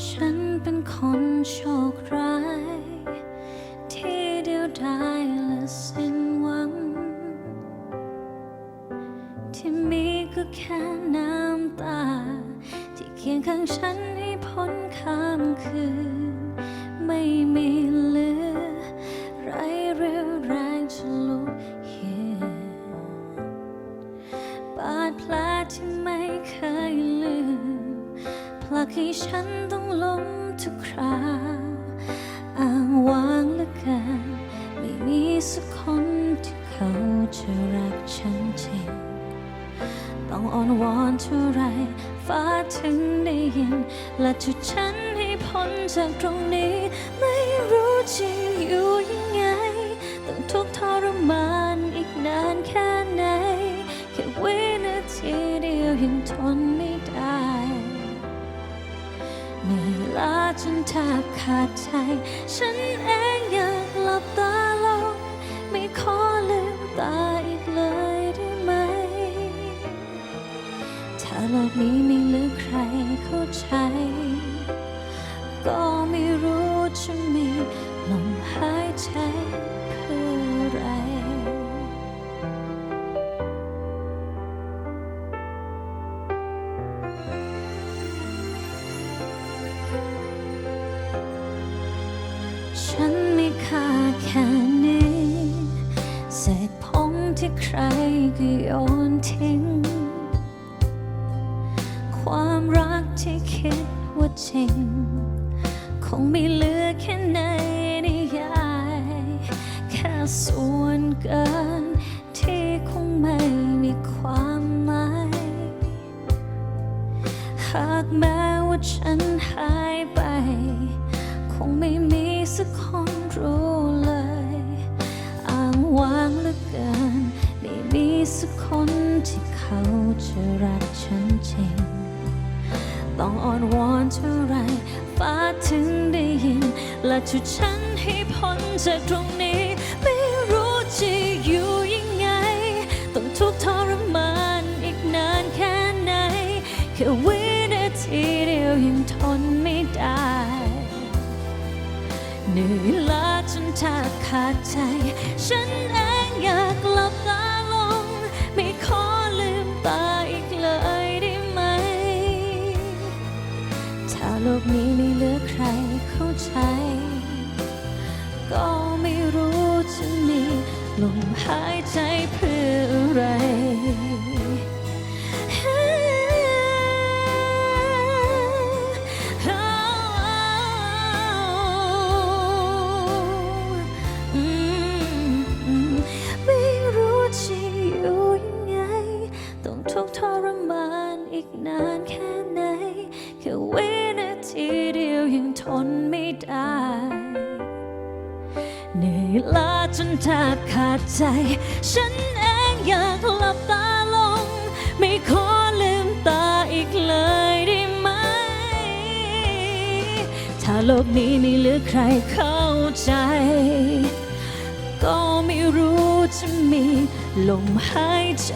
ฉันเป็นคนโชคร้าย ที่เดียวดายและสิ้นหวัง ที่มีก็แค่น้ำตา ที่เคียงข้างฉันให้พ้นข้ามคืน ไม่มี ลักให้ฉันต้องล้มทุกคราวอ้างว้างเหลือเกินไม่มีสักคนที่เขาจะรักฉันจริง ต้องอ้อนวอนเท่าไรฟ้าถึงได้ยิน และจุดฉันให้พ้นจากตรงนี้ ไม่รู้จะอยู่ เหนื่อยล้าจนแทบขาดใจ ฉันเองอยากหลับตาลง ไม่ขอลืมตาอีกเลยได้ไหม ถ้าโลกนี้ไม่เหลือใครเข้าใจ ก็ไม่รู้จะมีลมหายใจ ฉันไม่ค่าแค่นี้เศษผงที่ใครก็โยนทิ้ง ความรักที่คิดว่าจริง คงไม่เหลือแค่ในนิยายแค่ส่วนเกินที่คงไม่มีความหมายหากแม้ว่าฉันหายไป งไม่มีสักคนรู้เลยอ้างว้างเหลือเกิน ไม่มีสักคนที่เขาจะรักฉันจริง ต้องอ้อนวอนเท่าไรฟ้าถึงได้ยิน และจุดฉันให้พ้นจากตรงนี้ ไม่รู้จะอยู่ยังไง ต้องทุกข์ทรมานอีกนานแค่ไหน แค่วินาทีเดียวยังทนไม่ได้ เหนื่อยล้าจนแทบขาดใจ ฉันเองอยากหลับตาลง ไม่ขอลืมตาอีกเลยได้ไหม ถ้าโลกนี้ไม่เหลือใครเข้าใจ ก็ไม่รู้จะมีลมหายใจเพื่อ ที่เดียวยังทนไม่ได้ เหนื่อยล้าจนแทบขาดใจ ฉันเองอยากหลับตาลง ไม่ขอลืมตาอีกเลยได้ไหม ถ้าโลกนี้ไม่เหลือใครเข้าใจ ก็ไม่รู้จะมีลมหายใจ